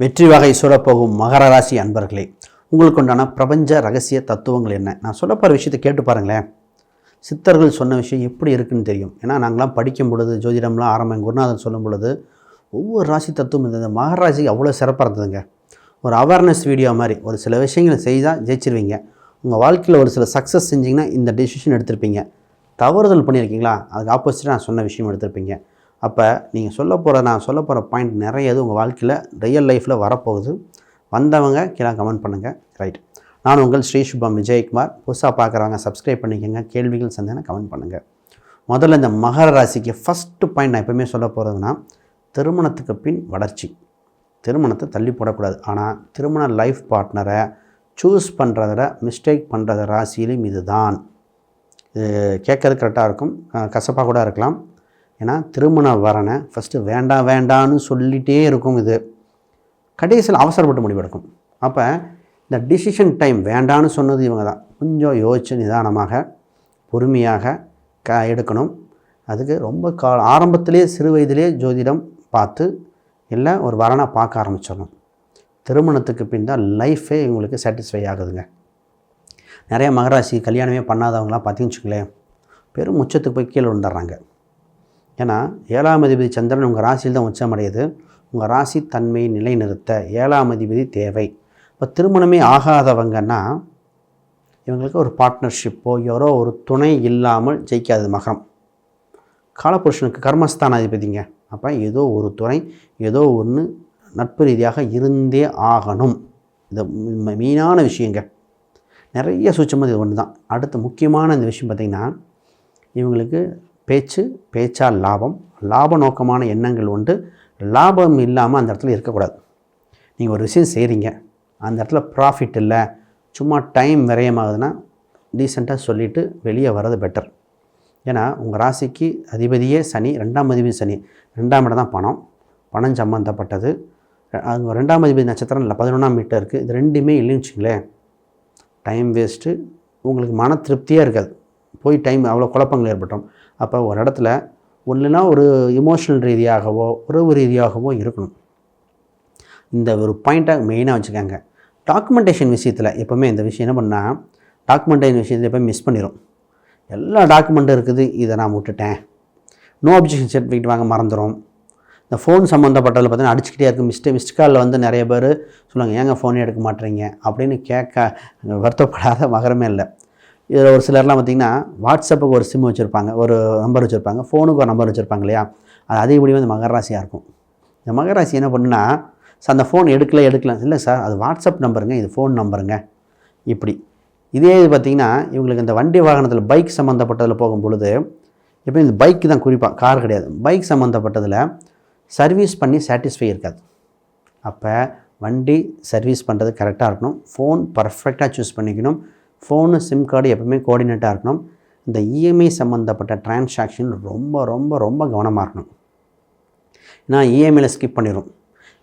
வெற்றி வகை சொல்லப்போகும் மகர ராசி அன்பர்களே உங்களுக்கு உண்டான பிரபஞ்ச ரகசிய தத்துவங்கள் என்ன? நான் சொல்ல போகிற விஷயத்தை கேட்டு பாருங்களேன். சித்தர்கள் சொன்ன விஷயம் எப்படி இருக்குன்னு தெரியும். ஏன்னா நாங்களாம் படிக்கும் பொழுது ஜோதிடம்லாம் ஆரம்பம் குருநாதன் சொல்லும் பொழுது ஒவ்வொரு ராசி தத்துவம் இருந்தது மகர ராசிக்கு அவ்வளோ சிறப்பாக இருந்ததுங்க. ஒரு அவேர்னஸ் வீடியோ மாதிரி ஒரு சில விஷயங்களை செய்தால் ஜெயிச்சிருவீங்க. உங்கள் வாழ்க்கையில் ஒரு சில சக்ஸஸ் செஞ்சிங்கன்னா இந்த டெசிஷன் எடுத்திருப்பீங்க. தவறுதல் பண்ணியிருக்கீங்களா? அதுக்கு ஆப்போசிட்டாக நான் சொன்ன விஷயம் எடுத்திருப்பீங்க. அப்போ நீங்கள் சொல்ல போகிற நான் சொல்ல போகிற பாயிண்ட் நிறைய இது உங்கள் வாழ்க்கையில் ரியல் லைஃப்பில் வரப்போகுது. வந்தவங்க கீழே கமெண்ட் பண்ணுங்கள் ரைட் நான் உங்கள் ஸ்ரீ சுபம் விஜயகுமார். புதுசாக பார்க்குறவங்க சப்ஸ்கிரைப் பண்ணிக்கோங்க. கேள்விகள் சந்தேகம் கமெண்ட் பண்ணுங்கள் முதல்ல இந்த மகர ராசிக்கு ஃபஸ்ட்டு பாயிண்ட் நான் எப்பவுமே சொல்ல போகிறதுனா திருமணத்துக்கு பின் வளர்ச்சி. திருமணத்தை தள்ளி போடக்கூடாது. ஆனால் திருமண லைஃப் பார்ட்னரை சூஸ் பண்ணுறதில் மிஸ்டேக் பண்ணுறது ராசியிலும் இதுதான். இது கேட்கறது கரெக்டாக இருக்கும். கசப்பாக கூட இருக்கலாம். ஏன்னா திருமண வரனை ஃபஸ்ட்டு வேண்டாம் வேண்டான்னு சொல்லிகிட்டே இருக்கும் இது. கடைசியில் அவசரப்பட்டு முடிவெடுக்கும். அப்போ இந்த டிசிஷன் டைம் வேண்டான்னு சொன்னது இவங்க தான் கொஞ்சம் யோசித்து நிதானமாக பொறுமையாக க எடுக்கணும். அதுக்கு ரொம்ப கா ஆரம்பத்திலே சிறு வயதிலே ஜோதிடம் பார்த்து இல்லை ஒரு வரனை பார்க்க ஆரம்பிச்சிடணும். திருமணத்துக்கு பின் தான் லைஃபே இவங்களுக்கு சாட்டிஸ்ஃபை ஆகுதுங்க. நிறைய மகராசி கல்யாணமே பண்ணாதவங்களாம் பார்த்தீங்கன்னு வச்சுங்களேன் பெரும் உச்சத்துக்கு போய் கீழே விழுந்துடுறாங்க. ஏன்னா ஏழாம் அதிபதி சந்திரன் உங்கள் ராசியில் தான் உச்சமடையுது. உங்கள் ராசி தன்மையை நிலைநிறுத்த ஏழாம் அதிபதி தேவை. இப்போ திருமணமே ஆகாதவங்கன்னா இவங்களுக்கு ஒரு பார்ட்னர்ஷிப்போ யாரோ ஒரு துணை இல்லாமல் ஜெயிக்காது மகம் காலபுருஷனுக்கு கர்மஸ்தான அதிபதிங்க. அப்போ ஏதோ ஒரு துணை ஏதோ ஒன்று நட்பு ரீதியாக இருந்தே ஆகணும். இது மெயினான விஷயங்க. நிறைய சூச்சமாக இது ஒன்று தான் அடுத்து முக்கியமான இந்த விஷயம் பார்த்திங்கன்னா இவங்களுக்கு பேச்சு பேச்சால் லாபம். லாப நோக்கமான எண்ணங்கள் உண்டு. லாபம் இல்லாமல் அந்த இடத்துல இருக்கக்கூடாது. நீங்கள் ஒரு விஷயம் செய்கிறீங்க அந்த இடத்துல ப்ராஃபிட் இல்லை. சும்மா டைம் விரயமாகுதுன்னா டீசெண்டாக சொல்லிவிட்டு வெளியே வர்றது பெட்டர் ஏன்னா உங்கள் ராசிக்கு அதிபதியே சனி ரெண்டாம் அதிபதி சனி. ரெண்டாம் இடம் தான் பணம். பணம் சம்மந்தப்பட்டது அது ரெண்டாம் அதிபதி நட்சத்திரம் இல்லை பதினொன்றாம் மீட்டர் இருக்குது இது ரெண்டுமே இல்லைன்னு வச்சுங்களேன். டைம் வேஸ்ட்டு உங்களுக்கு மன திருப்தியாக இருக்காது. போய் டைம் அவ்வளோ குழப்பங்கள் ஏற்பட்டோம். அப்போ ஒரு இடத்துல ஒன்றுனா ஒரு இமோஷனல் ரீதியாகவோ உறவு ரீதியாகவோ இருக்கணும். இந்த ஒரு பாயிண்ட்டாக மெயினாக வச்சுக்கோங்க. டாக்குமெண்டேஷன் விஷயத்தில் எப்போவுமே இந்த விஷயம் என்ன பண்ணால் டாக்குமெண்டேஷன் விஷயத்தில் எப்போ மிஸ் பண்ணிடும் எல்லா டாக்குமெண்ட்டும் இருக்குது இதை நான் விட்டுட்டேன். நோ அப்ஜெக்ஷன் சர்டிஃபிகேட் வாங்க மறந்துடும் இந்த ஃபோன் சம்மந்தப்பட்டதில் பார்த்தீங்கன்னா அடிச்சுக்கிட்டே இருக்கும் மிஸ்டே மிஸ்ட் காலில் வந்து நிறைய பேர் சொல்லுவாங்க ஏங்க ஃபோனே எடுக்க மாட்டேறீங்க? அப்படின்னு கேட்க வருத்தப்படாத மகரமே இல்லை. இதில் ஒரு சிலர்லாம் பார்த்திங்கன்னா வாட்ஸ்அப்புக்கு ஒரு சிம் வச்சுருப்பாங்க ஒரு நம்பர் வச்சுருப்பாங்க ஃபோனுக்கு ஒரு நம்பர் வச்சுருப்பாங்க இல்லையா? அது அதேபடி வந்து மகராசியாக இருக்கும். இந்த மகராசி என்ன பண்ணுன்னா சார் அந்த ஃபோன் எடுக்கல எடுக்கல. இல்லை சார் அது வாட்ஸ்அப் நம்பருங்க இது ஃபோன் நம்பருங்க. இப்படி. இதே இது பார்த்திங்கன்னா இவங்களுக்கு இந்த வண்டி வாகனத்தில் பைக் சம்மந்தப்பட்டதில் போகும் பொழுது இப்போ இந்த பைக்கு தான் குறிப்பாக கார் கிடையாது. பைக் சம்மந்தப்பட்டதில் சர்வீஸ் பண்ணி சாட்டிஸ்ஃபை இருக்காது. அப்போ வண்டி சர்வீஸ் பண்ணுறது கரெக்டாக இருக்கணும். ஃபோன் பர்ஃபெக்டாக சூஸ் பண்ணிக்கணும். ஃபோனு சிம் கார்டு எப்பவுமே கோஆர்டினேட்டாக இருக்கணும். இந்த இஎம்ஐ சம்மந்தப்பட்ட டிரான்சாக்ஷன் ரொம்ப ரொம்ப ரொம்ப கவனமாக இருக்கணும். ஏன்னா இஎம்ஐயில் ஸ்கிப் பண்ணிடும்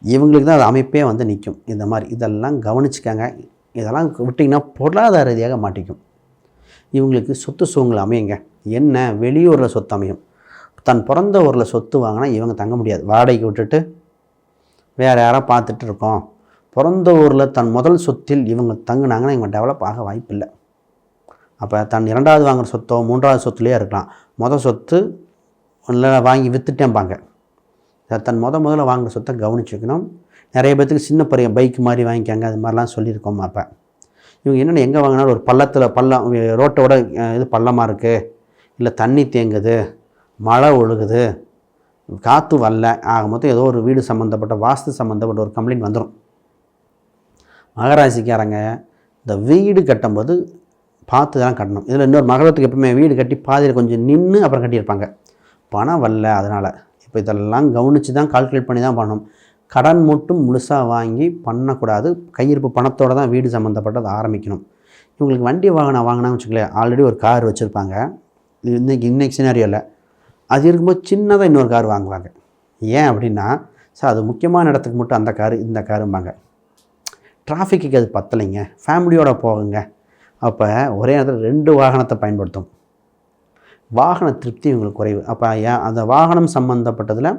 இவங்களுக்கு தான் அது அமைப்பே வந்து நிற்கும் இந்த மாதிரி இதெல்லாம் கவனிச்சுக்காங்க. இதெல்லாம் விட்டிங்கன்னா பொருளாதார ரீதியாக மாட்டிக்கும். இவங்களுக்கு சொத்து சுகங்கள் அமையுங்க. என்ன? வெளியூரில் சொத்து அமையும். தன் பிறந்த ஊரில் சொத்து வாங்கினா இவங்க தங்க முடியாது. வாடகைக்கு விட்டுட்டு வேறு யாரோ பார்த்துட்டு இருக்கோம். பிறந்த ஊரில் தன் முதல் சொத்தில் இவங்க தங்குனாங்கன்னா இவங்க டெவலப் ஆக வாய்ப்பில்லை. அப்போ தன் இரண்டாவது வாங்குகிற சொத்தோ மூன்றாவது சொத்துலேயே இருக்கலாம். மொதல் சொத்து இல்லை வாங்கி விற்றுட்டேன்பாங்க தன் முத முதல்ல வாங்குற சொத்தை கவனிச்சுக்கணும் நிறைய பேர்த்துக்கு சின்ன பெரிய பைக் மாதிரி வாங்கிக்காங்க அது மாதிரிலாம் சொல்லியிருக்கோம் அப்போ. இவங்க என்னென்ன எங்கே வாங்கினாலும் ஒரு பள்ளத்தில் பள்ளம் ரோட்டோட இது பள்ளமாக இருக்குது இல்லை தண்ணி தேங்குது மழை ஒழுகுது காற்று வரல. ஆக மொத்தம் ஏதோ ஒரு வீடு சம்மந்தப்பட்ட வாஸ்து சம்மந்தப்பட்ட ஒரு கம்ப்ளைண்ட் வந்துடும் மகராசிக்காரங்க இந்த வீடு கட்டும்போது பார்த்து தான் கட்டணும். இதில் இன்னொரு மகளத்துக்கு எப்பவுமே வீடு கட்டி பாதியில் கொஞ்சம் நின்று அப்புறம் கட்டியிருப்பாங்க. பணம் வரல அதனால். இப்போ இதெல்லாம் கவனித்து தான் கால்குலேட் பண்ணி தான் பண்ணணும். கடன் மட்டும் முழுசாக வாங்கி பண்ணக்கூடாது. கையிருப்பு பணத்தோடு தான் வீடு சம்மந்தப்பட்டது ஆரம்பிக்கணும். இவங்களுக்கு வண்டி வாகனம் வாங்கினான்னு வச்சுக்கலேன் ஆல்ரெடி ஒரு கார் வச்சுருப்பாங்க. இது இன்னைக்கு இன்னைக்கு சினாரியோவில் அது இருக்கும்போது சின்னதாக இன்னொரு கார் வாங்குவாங்க. ஏன் அப்படின்னா சார் அது முக்கியமான இடத்துக்கு மட்டும் அந்த காரு இந்த காரும்பாங்க. டிராஃபிக்கு அது பத்தலைங்க. ஃபேமிலியோட போகுங்க. அப்போ ஒரே நேரத்தில் ரெண்டு வாகனத்தை பயன்படுத்தும். வாகன திருப்தி இவங்களுக்கு குறைவு. அப்போ ஏன் அந்த வாகனம் சம்மந்தப்பட்டதில்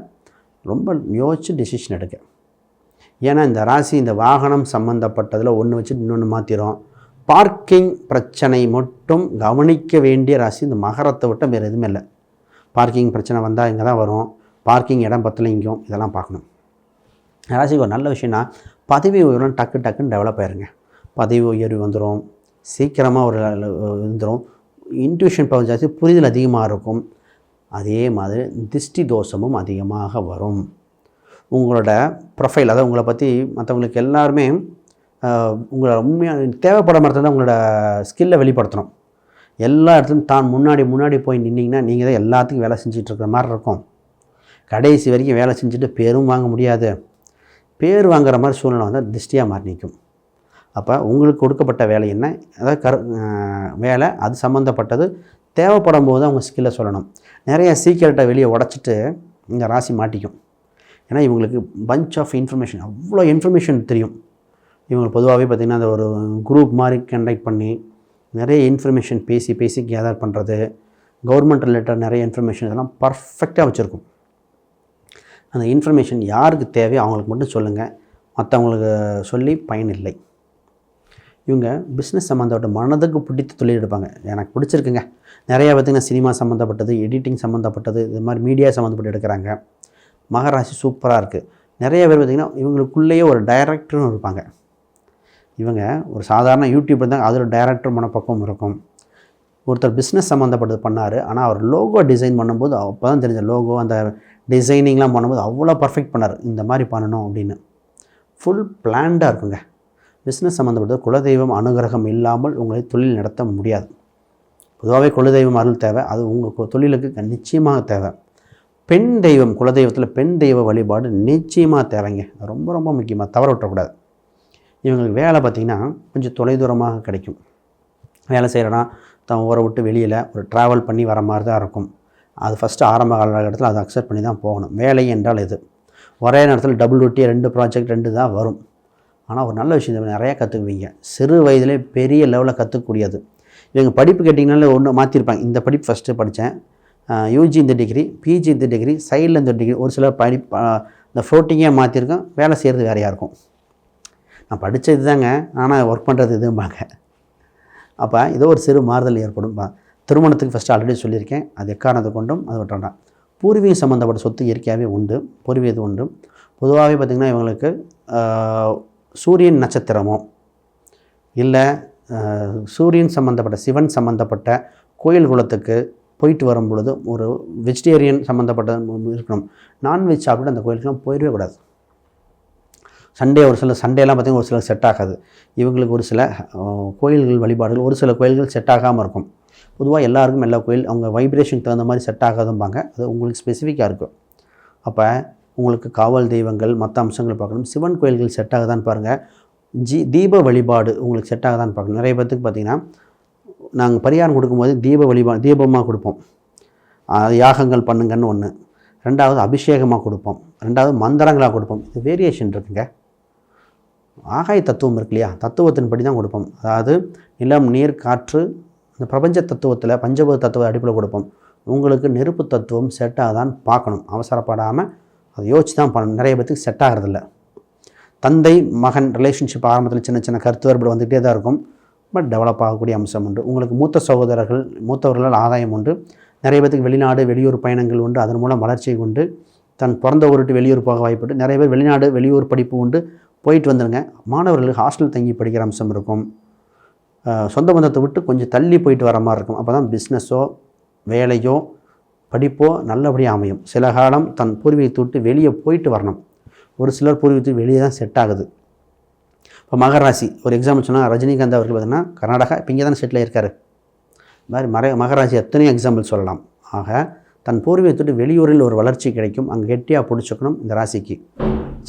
ரொம்ப யோசித்து டெசிஷன் எடுக்க ஏன்னா இந்த ராசி இந்த வாகனம் சம்மந்தப்பட்டதில் ஒன்று வச்சு இன்னொன்று மாற்றிடும் பார்க்கிங் பிரச்சனை மட்டும் கவனிக்க வேண்டிய ராசி இந்த மகரத்தை விட்ட வேறு எதுவுமே இல்லை. பார்க்கிங் பிரச்சனை வந்தால் இங்கே தான் வரும். பார்க்கிங் இடம் பத்தலை இங்கேயும் இதெல்லாம் பார்க்கணும். ராசிக்கு ஒரு நல்ல விஷயம்னா பதவி உயர்வு டக்கு டக்குன்னு டெவலப் ஆயிருங்க. பதவி உயர்வு வந்துடும் சீக்கிரமாக ஒரு வந்துடும் இன்ட்யூஷன் பவர் ஜாஸ்தி புரிதல் அதிகமாக இருக்கும். அதே மாதிரி திஷ்டி தோஷமும் அதிகமாக வரும். உங்களோட ப்ரொஃபைல் அதாவது உங்களை பற்றி மற்றவங்களுக்கு எல்லாருமே உங்களை உண்மையாக தேவைப்பட மாதிரி தான் உங்களோட ஸ்கில்லை வெளிப்படுத்தணும். எல்லா இடத்துலையும் தான் முன்னாடி முன்னாடி போய் நின்னீங்கன்னா நீங்கள் தான் எல்லாத்துக்கும் வேலை செஞ்சுட்டு மாதிரி இருக்கும். கடைசி வரைக்கும் வேலை செஞ்சுட்டு பேரும் வாங்க முடியாது. பேர் வாங்குற மாதிரி சூழ்நிலை வந்தால் திருஷ்டியாக மாறி நிற்கும். அப்போ உங்களுக்கு கொடுக்கப்பட்ட வேலை என்ன? அதாவது கரு வேலை அது சம்மந்தப்பட்டது தேவைப்படும் போது அவங்க ஸ்கில்லை சொல்லணும். நிறைய சீக்கிரட்டை வெளியே உடச்சிட்டு இந்த ராசி மாட்டிக்கும். ஏன்னா இவங்களுக்கு பஞ்ச் ஆஃப் இன்ஃபர்மேஷன் அவ்வளோ இன்ஃபர்மேஷன் தெரியும். இவங்க பொதுவாகவே பார்த்திங்கன்னா அந்த ஒரு குரூப் மாதிரி கண்டக்ட் பண்ணி நிறைய இன்ஃபர்மேஷன் பேசி பேசி கேதர் பண்ணுறது கவர்மெண்ட் ரிலேட்டட் நிறைய இன்ஃபர்மேஷன் இதெல்லாம் பர்ஃபெக்டாக வச்சுருக்கும். அந்த இன்ஃபர்மேஷன் யாருக்கு தேவையோ அவங்களுக்கு மட்டும் சொல்லுங்கள் மற்றவங்களுக்கு சொல்லி பயன் இல்லை. இவங்க பிஸ்னஸ் சம்மந்தப்பட்ட மனதுக்கு பிடித்த தொழில் எடுப்பாங்க. எனக்கு பிடிச்சிருக்குங்க. நிறையா பார்த்திங்கன்னா சினிமா சம்மந்தப்பட்டது எடிட்டிங் சம்மந்தப்பட்டது இது மாதிரி மீடியா சம்மந்தப்பட்டு எடுக்கிறாங்க. மகராசி சூப்பராக இருக்குது நிறைய பேர் பார்த்திங்கன்னா இவங்களுக்குள்ளேயே ஒரு டைரக்டர்னு இருப்பாங்க. இவங்க ஒரு சாதாரண யூடியூப் இருந்தாங்க அதில் டைரக்டர் மனப்பக்குவம் இருக்கும். ஒருத்தர் பிஸ்னஸ் சம்மந்தப்பட்டது பண்ணார். ஆனால் அவர் லோகோ டிசைன் பண்ணும்போது அப்போ தான் தெரிஞ்ச லோகோ அந்த டிசைனிங்லாம் பண்ணும்போது அவ்வளோ பர்ஃபெக்ட் பண்ணார். இந்த மாதிரி பண்ணணும் அப்படின்னு. ஃபுல் பிளான்டாக இருக்குங்க. பிஸ்னஸ் சம்மந்தப்பட்ட குலதெய்வம் அனுகிரகம் இல்லாமல் உங்களை தொழில் நடத்த முடியாது. பொதுவாகவே குலதெய்வம் அருள் தேவை. அது உங்கள் தொழிலுக்கு நிச்சயமாக தேவை. பெண் தெய்வம் குலதெய்வத்தில் பெண் தெய்வ வழிபாடு நிச்சயமாக தேவைங்க. ரொம்ப ரொம்ப முக்கியமாக தவற விட்டக்கூடாது இவங்களுக்கு வேலை பார்த்திங்கன்னா கொஞ்சம் தொலைதூரமாக கிடைக்கும். வேலை செய்கிறனா தான் ஊரை விட்டு வெளியில் ஒரு ட்ராவல் பண்ணி வர மாதிரி தான் இருக்கும். அது ஃபஸ்ட்டு ஆரம்ப காலகட்டத்தில் அதை அக்செப்ட் பண்ணி தான் போகணும். வேலை என்றால் இது ஒரே நேரத்தில் டபுள் ஒட்டி ரெண்டு ப்ராஜெக்ட் ரெண்டு தான் வரும். ஆனால் ஒரு நல்ல விஷயம் நிறையா கற்றுக்குவீங்க சிறு வயதிலே பெரிய லெவலில் கற்றுக்கக்கூடியது இவங்க படிப்பு கேட்டிங்கனாலே ஒன்று மாற்றிருப்பாங்க இந்த படிப்பு ஃபஸ்ட்டு படித்தேன். யூஜி இந்த டிகிரி பிஜி இந்த டிகிரி சைடில் இந்த டிகிரி ஒரு சில படி இந்த ஃப்ளோட்டிங்கே மாற்றிருக்கேன் வேலை செய்கிறது வேறையாக இருக்கும் நான் படித்தது தாங்க ஆனால் ஒர்க் பண்ணுறது இதும்பாங்க. அப்போ ஏதோ ஒரு சிறு மாறுதல் ஏற்படும்பா திருமணத்துக்கு ஃபஸ்ட்டு ஆல்ரெடி சொல்லியிருக்கேன். அது எக்காரணத்தை கொண்டும்? அது விட்டுறான் பூர்வீகம் சம்மந்தப்பட்ட சொத்து இயற்கையாகவே உண்டு. பூர்வீகத்து உண்டு. பொதுவாகவே பார்த்திங்கன்னா இவங்களுக்கு சூரியன் நட்சத்திரமோ இல்லை சூரியன் சம்மந்தப்பட்ட சிவன் சம்மந்தப்பட்ட கோயில் குலத்துக்கு போயிட்டு வரும் பொழுது ஒரு வெஜிடேரியன் சம்மந்தப்பட்ட இருக்கணும். நான்வெஜ் சாப்பிட்டு அந்த கோயிலுக்குலாம் போயிடவே கூடாது. சண்டே ஒரு சில சண்டேலாம் பார்த்திங்கன்னா ஒரு சில செட் ஆகாது. இவங்களுக்கு ஒரு சில கோயில்கள் வழிபாடுகள் ஒரு சில கோயில்கள் செட் ஆகாமல் இருக்கும். பொதுவாக எல்லாருக்கும் எல்லா கோயில் அவங்க வைப்ரேஷனுக்கு தகுந்த மாதிரி செட் ஆகாதும்பாங்க. அது உங்களுக்கு ஸ்பெசிஃபிக்காக இருக்கும். அப்போ உங்களுக்கு காவல் தெய்வங்கள் மற்ற அம்சங்கள் பார்க்கணும். சிவன் கோயில்கள் செட் ஆகுதான்னு பாருங்கள் ஜி தீப வழிபாடு உங்களுக்கு செட் ஆகுதான்னு பார்க்கணும். நிறைய பேர்த்துக்கு பார்த்திங்கன்னா நாங்கள் பரிகாரம் கொடுக்கும்போது தீப வழிபாடு தீபமாக கொடுப்போம். அது யாகங்கள் பண்ணுங்கன்னு ஒன்று ரெண்டாவது அபிஷேகமாக கொடுப்போம். ரெண்டாவது மந்திரங்களாக கொடுப்போம். இது வேரியேஷன் இருக்குங்க. ஆகாய தத்துவம் இருக்கு இல்லையா? தத்துவத்தின்படி தான் கொடுப்போம். அதாவது நிலம் நீர் காற்று இந்த பிரபஞ்ச தத்துவத்தில் பஞ்சபூத தத்துவ அடிப்படையில் கொடுப்போம். உங்களுக்கு நெருப்பு தத்துவம் செட் ஆகாதான் பார்க்கணும். அவசரப்படாமல் அதை யோசிச்சு தான் பண்ணணும். நிறைய பேத்துக்கு செட் ஆகிறதில்ல. தந்தை மகன் ரிலேஷன்ஷிப் ஆரம்பத்தில் சின்ன சின்ன கருத்து வேறுபாடு வந்துகிட்டே தான் இருக்கும். பட் டெவலப் ஆகக்கூடிய அம்சம் உண்டு. உங்களுக்கு மூத்த சகோதரர்கள் மூத்தவர்களால் ஆதாயம் உண்டு. நிறைய பேத்துக்கு வெளிநாடு வெளியூர் பயணங்கள் உண்டு. அதன் மூலம் வளர்ச்சி உண்டு. தன் பிறந்த ஊருட்டு வெளியூர் போக வாய்ப்புட்டு நிறைய பேர் வெளிநாடு வெளியூர் படிப்பு உண்டு. போயிட்டு வந்துடுங்க மாணவர்களுக்கு ஹாஸ்டல் தங்கி படிக்கிற அம்சம் இருக்கும். சொந்த பந்தத்தை விட்டு கொஞ்சம் தள்ளி போயிட்டு வர மாதிரி இருக்கும். அப்போ தான் பிஸ்னஸோ வேலையோ படிப்போ நல்லபடியாக அமையும். சில காலம் தன் பூர்வீகத்தை விட்டு வெளியே போயிட்டு வரணும். ஒரு சிலர் பூர்வீகத்துக்கு வெளியே தான் செட் ஆகுது. இப்போ மகராசி ஒரு எக்ஸாம்பிள் சொன்னால் ரஜினிகாந்த் அவர்கள் பார்த்தீங்கன்னா கர்நாடகா இப்போ இங்கே தான் செட்டில் இருக்கார். மாதிரி மர மகராசி எத்தனையோ எக்ஸாம்பிள் சொல்லலாம். ஆக தன் பூர்வீகத்தை விட்டு வெளியூரில் ஒரு வளர்ச்சி கிடைக்கும். அங்கே கெட்டியாக பிடிச்சிக்கணும் இந்த ராசிக்கு.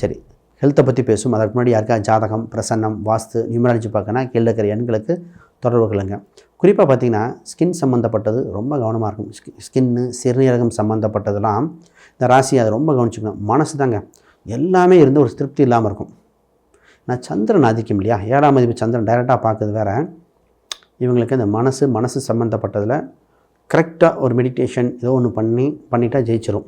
சரி. ஹெல்த்தை பற்றி பேசும். அதற்கு முன்னாடி யாருக்கா ஜாதகம் பிரசன்னம் வாஸ்து நியூமராலஜி பார்க்கனா கீழே இருக்கிற எண்களுக்கு தொடர்பு கொள்ளுங்க. குறிப்பாக பார்த்தீங்கன்னா ஸ்கின் சம்மந்தப்பட்டது ரொம்ப கவனமாக இருக்கும் ஸ்கி ஸ்கின்னு சிறுநீரகம் சம்மந்தப்பட்டதெல்லாம் இந்த ராசி அதை ரொம்ப கவனிச்சுக்கணும். மனசு தாங்க. எல்லாமே இருந்து ஒரு திருப்தி இல்லாமல் இருக்கும். நான் சந்திரன் ஆதிக்கம் இல்லையா? ஏழாம் மதிப்பு சந்திரன் டைரெக்டாக பார்க்குறது வேறு. இவங்களுக்கு இந்த மனசு மனசு சம்மந்தப்பட்டதில் கரெக்டாக ஒரு மெடிடேஷன் ஏதோ ஒன்று பண்ணி பண்ணிட்டா ஜெயிச்சிடும்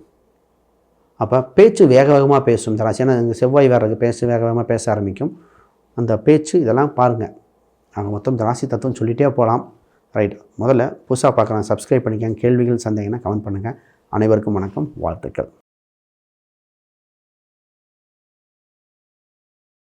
அப்போ பேச்சு வேக வேகமாக பேசும். இந்த ராசி ஏன்னா செவ்வாய் வேறு பேச வேக வேகமாக பேச ஆரம்பிக்கும். அந்த பேச்சு இதெல்லாம் பாருங்கள் நாங்கள் மொத்தம் இந்த ராசி தத்துவம் சொல்லிகிட்டே போகலாம் ரைட். முதல்ல புதுசாக பார்க்குறேன் சப்ஸ்கிரைப் பண்ணிக்கங்க. கேள்விகள் சந்தேகம்னா கமெண்ட் பண்ணுங்கள் அனைவருக்கும் வணக்கம். வாழ்த்துக்கள்.